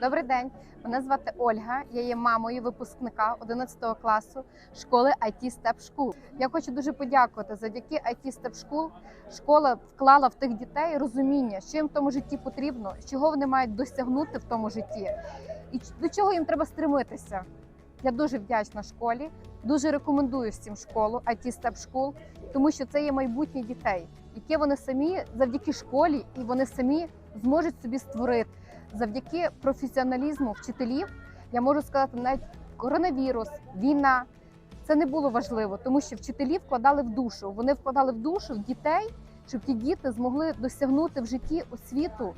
Добрий день, мене звати Ольга. Я є мамою випускника 11 класу школи IT Step School. Я хочу дуже подякувати. Завдяки IT Step School школа вклала в тих дітей розуміння, що їм в тому житті потрібно, чого вони мають досягнути в тому житті, і до чого їм треба стремитися. Я дуже вдячна школі. Дуже рекомендую всім школу IT Step School, тому що це є майбутнє дітей, яке вони самі завдяки школі і вони самі зможуть собі створити завдяки професіоналізму вчителів. Я можу сказати, навіть коронавірус, війна це не було важливо, тому що вчителі вкладали в душу. Вони вкладали в душу дітей, щоб ті діти змогли досягнути в житті освіту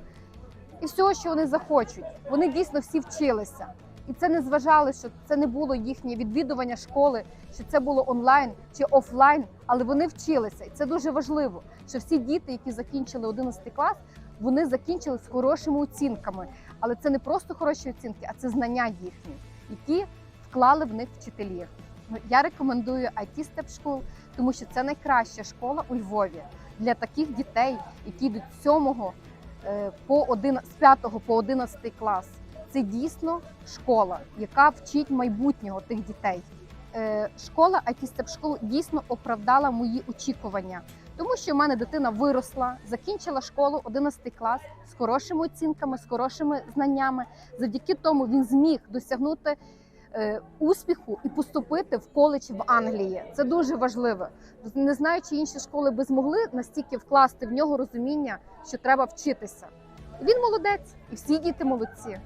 і всього, що вони захочуть. Вони дійсно всі вчилися. І це не зважали, що це не було їхнє відвідування школи, що це було онлайн чи офлайн, але вони вчилися. І це дуже важливо, що всі діти, які закінчили 11 клас, вони закінчили з хорошими оцінками. Але це не просто хороші оцінки, а це знання їхні, які вклали в них вчителі. Ну, Я рекомендую IT Step School, тому що це найкраща школа у Львові для таких дітей, які йдуть з 7 е, по 11, з 5 по 11 клас. Це дійсно школа, яка вчить майбутнього тих дітей. Е, Школа IT Step School дійсно оправдала мої очікування, тому що в мене дитина виросла, закінчила школу 11 клас з хорошими оцінками, з хорошими знаннями. Завдяки тому він зміг досягнути е, успіху і поступити в коледж в Англії. Це дуже важливо. Не знаю, чи інші школи би змогли настільки вкласти в нього розуміння, що треба вчитися. Він молодець, і всі діти молодці.